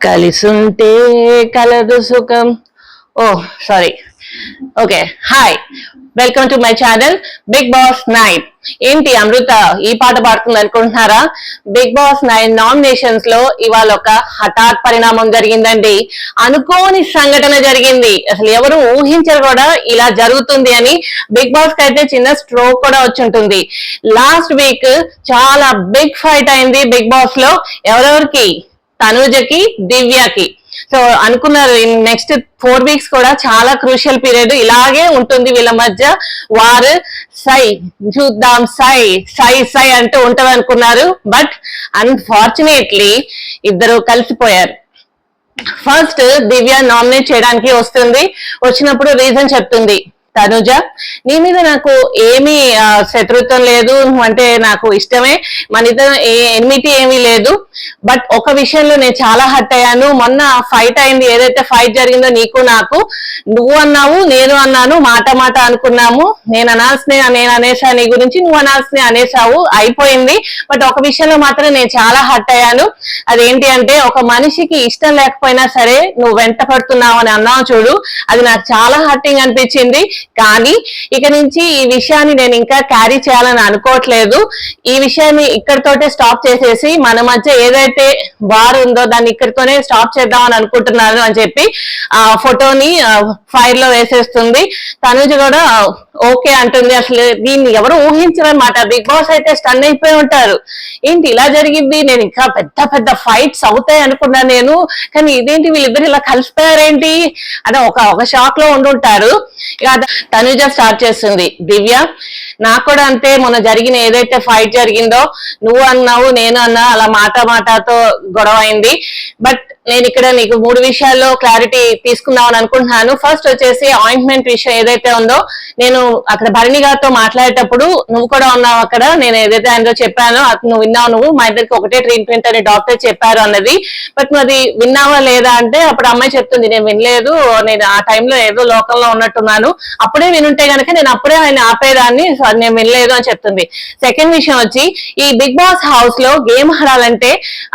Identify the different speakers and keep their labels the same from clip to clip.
Speaker 1: కలిసుంటే కలదు సుఖం. ఓ sorry okay hi welcome to my channel Bigg Boss nine ఏంటి అమృత ఈ పాట పాడుతుంది అనుకుంటున్నారా? బిగ్ బాస్ నైన్ నామినేషన్స్లో ఇవాళ ఒక హఠాత్ పరిణామం జరిగిందండి. అనుకోని సంఘటన జరిగింది. అసలు ఎవరు ఊహించరు కూడా ఇలా జరుగుతుంది అని బిగ్ బాస్కి అయితే చిన్న స్ట్రోక్ కూడా వచ్చి ఉంటుంది లాస్ట్ వీక్ చాలా బిగ్ ఫైట్ అయింది బిగ్ బాస్లో. ఎవరెవరికి? తనూజకి దివ్యకి. సో అనుకున్నారు నెక్స్ట్ ఫోర్ వీక్స్ కూడా చాలా క్రూషియల్ పీరియడ్ ఇలాగే ఉంటుంది వీళ్ళ మధ్య. వారు సై చూద్దాం సై సై సై అంటూ ఉంటది అనుకున్నారు. బట్ అన్ఫార్చునేట్లీ ఇద్దరు కలిసిపోయారు. ఫస్ట్ దివ్య నామినేట్ చేయడానికి వస్తుంది. వచ్చినప్పుడు రీజన్ చెప్తుంది. తనుజ నీ మీద నాకు ఏమీ శత్రుత్వం లేదు అంటే నాకు ఇష్టమే మన ఇద్దరం ఎనిమిది ఏమీ లేదు. బట్ ఒక విషయంలో నేను చాలా హర్ట్ అయ్యాను. మొన్న ఫైట్ అయింది ఏదైతే ఫైట్ జరిగిందో నీకు నాకు నువ్వు అన్నావు నేను అన్నాను మాట మాట అనుకున్నాము. నేను అనాల్సిన నేను అనేసా నీ గురించి నువ్వు అనాల్సిన అనేసావు అయిపోయింది. బట్ ఒక విషయంలో మాత్రం నేను చాలా హర్ట్ అయ్యాను. అదేంటి అంటే ఒక మనిషికి ఇష్టం లేకపోయినా సరే నువ్వు వెంట పడుతున్నావు అని అన్నావు చూడు. అది నాకు చాలా హర్టింగ్ అనిపించింది. కానీ ఇక నుంచి ఈ విషయాన్ని నేను ఇంకా క్యారీ చేయాలని అనుకోవట్లేదు. ఈ విషయాన్ని ఇక్కడితోటే స్టాప్ చేసేసి మన మధ్య ఏదైతే బార్ ఉందో దాన్ని ఇక్కడితోనే స్టాప్ చేద్దామని అనుకుంటున్నాను అని చెప్పి ఆ ఫోటోని ఫైర్లో వేసేస్తుంది. తనుజ కూడా ఓకే అంటుంది. అసలు దీన్ని ఎవరు ఊహించరనమాట బిగ్ బాస్ అయితే స్టన్ అయిపోయి ఉంటారు. ఏంటి ఇలా జరిగింది? నేను ఇంకా పెద్ద పెద్ద ఫైట్స్ అవుతాయి అనుకున్నా నేను. కానీ ఇదేంటి? వీళ్ళిద్దరు ఇలా కలిసిపోయారేంటి? అని ఒక ఒక షాక్లో ఉండుంటారు. ఇక తనుజ స్టార్ట్ చేస్తుంది. దివ్య నాకు కూడా అంతే మొన్న జరిగిన ఏదైతే ఫైట్ జరిగిందో నువ్వు అన్నావు నేను అన్నా అలా మాట మాటతో గొడవ అయింది. బట్ నేను ఇక్కడ నీకు మూడు విషయాల్లో క్లారిటీ తీసుకుందామని అనుకుంటున్నాను. ఫస్ట్ వచ్చేసి ఆయింట్మెంట్ విషయం ఏదైతే ఉందో నేను అక్కడ భరణి గారితో మాట్లాడేటప్పుడు నువ్వు కూడా ఉన్నావు అక్కడ నేను ఏదైతే ఆయనతో చెప్పానో అది నువ్వు విన్నావు నువ్వు మా ఇద్దరికి ఒకటే ట్రీట్మెంట్ అని డాక్టర్ చెప్పారు అన్నది. బట్ మరి విన్నావా లేదా అంటే అప్పుడు అమ్మాయి చెప్తుంది నేను వినలేదు నేను ఆ టైంలో ఏదో లోకంలో ఉన్నట్టున్నాను. అప్పుడే వినుంటే గనక నేను అప్పుడే ఆయన ఆపేదాన్ని సో నేను వినలేదు అని చెప్తుంది. సెకండ్ విషయం వచ్చి ఈ బిగ్ బాస్ హౌస్లో గేమ్ ఆడాలంటే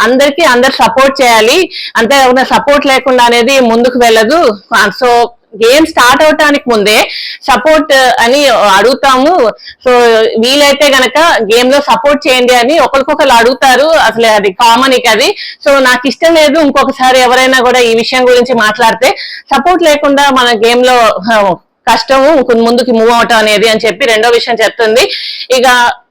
Speaker 1: అందరికి అందరు సపోర్ట్ చేయాలి. అంతే సపోర్ట్ లేకుండా అనేది ముందుకు వెళ్ళదు. సో గేమ్ స్టార్ట్ అవటానికి ముందే సపోర్ట్ అని అడుగుతాము. సో వీలైతే గనక గేమ్లో సపోర్ట్ చేయండి అని ఒకరికొకరు అడుగుతారు. అసలు అది కామన్ ఇక అది. సో నాకు ఇష్టం లేదు ఇంకొకసారి ఎవరైనా కూడా ఈ విషయం గురించి మాట్లాడితే సపోర్ట్ లేకుండా మన గేమ్లో కష్టము ఇంకొంత ముందుకి మూవ్ అవటం అనేది అని చెప్పి రెండో విషయం చెప్తుంది. ఇక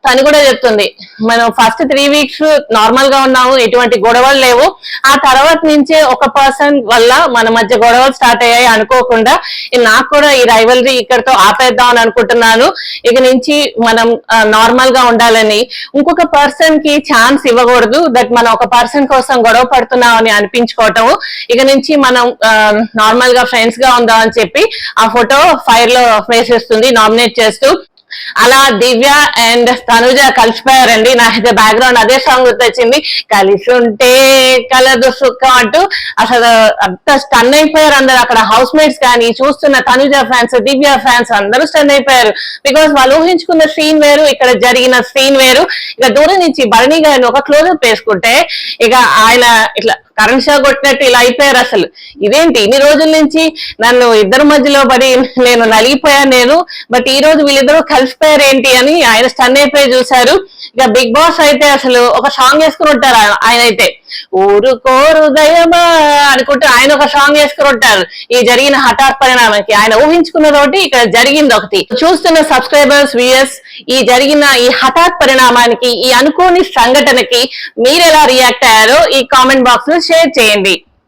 Speaker 1: తను కూడా చెప్తుంది మనం ఫస్ట్ త్రీ వీక్స్ నార్మల్గా ఉన్నాము ఎటువంటి గొడవలు లేవు. ఆ తర్వాత నుంచే ఒక పర్సన్ వల్ల మన మధ్య గొడవలు స్టార్ట్ అయ్యాయి అనుకోకుండా నాకు కూడా ఈ రైవలరీ ఇక్కడతో ఆపేద్దాం అని అనుకుంటున్నాను. ఇక నుంచి మనం నార్మల్గా ఉండాలని ఇంకొక పర్సన్కి ఛాన్స్ ఇవ్వకూడదు. దట్ మనం ఒక పర్సన్ కోసం గొడవ పడుతున్నాం అని అనిపించుకోవటం ఇక నుంచి మనం నార్మల్గా ఫ్రెండ్స్గా ఉందాం అని చెప్పి ఆ ఫోటో ఫైర్లో వేసేస్తుంది నామినేట్ చేస్తూ అలా దివ్య అండ్ తనుజ కలిసిపోయారండి. నాకైతే బ్యాక్గ్రౌండ్ అదే సాంగ్ గుర్తొచ్చింది. కలిసి ఉంటే కలదు సుఖం అంటూ అసలు అంత స్టన్ అయిపోయారు అందరు. అక్కడ హౌస్ మేట్స్ కానీ చూస్తున్న తనుజ ఫ్యాన్స్ దివ్య ఫ్యాన్స్ అందరూ స్టన్ అయిపోయారు. బికాస్ వాళ్ళు ఊహించుకున్న సీన్ వేరు ఇక్కడ జరిగిన సీన్ వేరు. ఇక దూరం నుంచి భరణి గారిని ఒక క్లోజప్ వేసుకుంటే ఇక ఆయన ఇట్లా కరెంట్ షాక్ కొట్టినట్టు ఇలా అయిపోయారు అసలు. ఇదేంటి? ఇన్ని రోజుల నుంచి నన్ను ఇద్దరు మధ్యలో పడి నేను నలిగిపోయాను నేను. బట్ ఈ రోజు వీళ్ళిద్దరూ కలిసి కలిసిపోయారు ఏంటి అని ఆయన స్టన్ అయిపోయి చూశారు. ఇక బిగ్ బాస్ అయితే అసలు ఒక సాంగ్ వేసుకుని ఉంటారు ఆయన- అయితే ఊరు కోరు దయమా అనుకుంటూ ఆయన ఒక సాంగ్ వేసుకుని ఉంటారు ఈ జరిగిన హఠాత్ పరిణామానికి ఆయన ఊహించుకున్నదోటి ఇక్కడ జరిగింది ఒకటి చూస్తున్న సబ్స్క్రైబర్స్ వ్యూయర్స్ ఈ జరిగిన ఈ హఠాత్ పరిణామానికి ఈ అనుకోని సంఘటనకి మీరు ఎలా రియాక్ట్ అయ్యారో ఈ కామెంట్ బాక్స్లో షేర్ చేయండి.